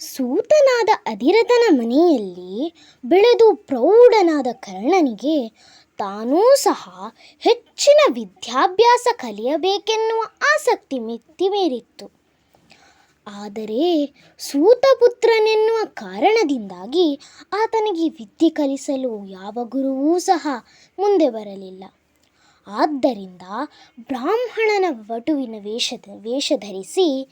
ಸೂತನಾದ ಅಧಿರಥನ ಮನೆಯಲ್ಲಿ ಬೆಳೆದು ಪ್ರೌಢನಾದ ಕರ್ಣನಿಗೆ ತಾನೂ ಸಹ ಹೆಚ್ಚಿನ ವಿದ್ಯಾಭ್ಯಾಸ ಕಲಿಯಬೇಕೆನ್ನುವ ಆಸಕ್ತಿ ಮಿತಿಮೀರಿತ್ತು ಆದರೆ ಸೂತಪುತ್ರನೆನ್ನುವ ಕಾರಣದಿಂದಾಗಿ ಆತನಿಗೆ ವಿದ್ಯೆ ಕಲಿಸಲು ಯಾವ ಗುರುವೂ ಸಹ ಮುಂದೆ ಬರಲಿಲ್ಲ. ಆದ್ದರಿಂದ ಬ್ರಾಹ್ಮಣನ ವಟುವಿನ ವೇಷದ ವೇಷ ಧರಿಸಿ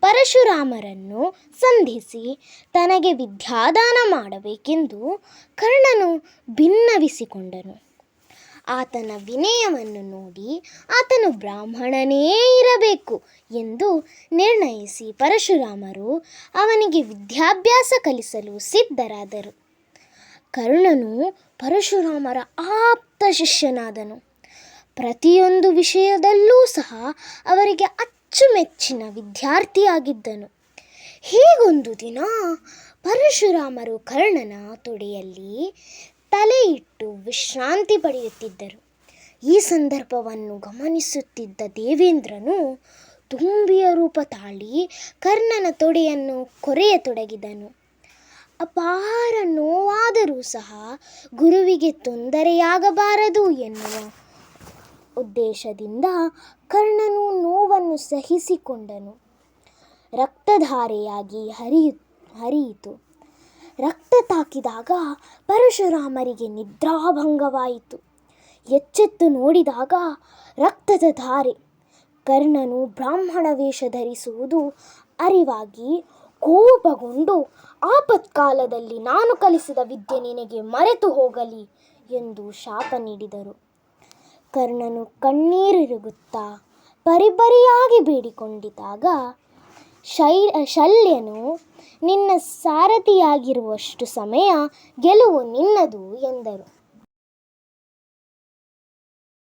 ಪರಶುರಾಮರನ್ನು ಸಂಧಿಸಿ ತನಗೆ ವಿದ್ಯಾದಾನ ಮಾಡಬೇಕೆಂದು ಕರ್ಣನು ಭಿನ್ನವಿಸಿಕೊಂಡನು ಆತನ ವಿನಯವನ್ನು ನೋಡಿ ಆತನು ಬ್ರಾಹ್ಮಣನೇ ಇರಬೇಕು ಎಂದು ನಿರ್ಣಯಿಸಿ ಪರಶುರಾಮರು ಅವನಿಗೆ ವಿದ್ಯಾಭ್ಯಾಸ ಕಲಿಸಲು ಸಿದ್ಧರಾದರು. ಕರ್ಣನು ಪರಶುರಾಮರ ಆಪ್ತ ಶಿಷ್ಯನಾದನು. ಪ್ರತಿಯೊಂದು ವಿಷಯದಲ್ಲೂ ಸಹ ಅವರಿಗೆ ಅಚ್ಚುಮೆಚ್ಚಿನ ವಿದ್ಯಾರ್ಥಿಯಾಗಿದ್ದನು. ಹೀಗೊಂದು ದಿನ ಪರಶುರಾಮರು ಕರ್ಣನ ತೊಡೆಯಲ್ಲಿ ತಲೆ ಇಟ್ಟು ವಿಶ್ರಾಂತಿ ಪಡೆಯುತ್ತಿದ್ದರು. ಈ ಸಂದರ್ಭವನ್ನು ಗಮನಿಸುತ್ತಿದ್ದ ದೇವೇಂದ್ರನು ತುಂಬಿಯ ರೂಪ ತಾಳಿ ಕರ್ಣನ ತೊಡೆಯನ್ನು ಕೊರೆಯತೊಡಗಿದನು. ಅಪಾರ ನೋವಾದರೂ ಸಹ ಗುರುವಿಗೆ ತೊಂದರೆಯಾಗಬಾರದು ಎನ್ನುವ ಉದ್ದೇಶದಿಂದ ಕರ್ಣನು ನೋವನ್ನು ಸಹಿಸಿಕೊಂಡನು. ರಕ್ತಧಾರೆಯಾಗಿ ಹರಿಯು ಹರಿಯಿತು. ರಕ್ತ ತಾಕಿದಾಗ ಪರಶುರಾಮರಿಗೆ ನಿದ್ರಾಭಂಗವಾಯಿತು. ಎಚ್ಚೆತ್ತು ನೋಡಿದಾಗ ರಕ್ತದ ಧಾರೆ. ಕರ್ಣನು ಬ್ರಾಹ್ಮಣ ವೇಷ ಧರಿಸುವುದು ಅರಿವಾಗಿ ಕೋಪಗೊಂಡು, ಆಪತ್ಕಾಲದಲ್ಲಿ ನಾನು ಕಲಿಸಿದ ವಿದ್ಯೆ ನಿನಗೆ ಮರೆತು ಹೋಗಲಿ ಎಂದು ಶಾಪ ನೀಡಿದರು. ಕರ್ಣನು ಕಣ್ಣೀರಿರುಗುತ್ತಾ ಪರಿಪರಿಯಾಗಿ ಬೇಡಿಕೊಂಡಿದ್ದಾಗ ಶೈ ಶಲ್ಯನು ನಿನ್ನ ಸಾರಥಿಯಾಗಿರುವಷ್ಟು ಸಮಯ ಗೆಲುವು ನಿನ್ನದು ಎಂದರು.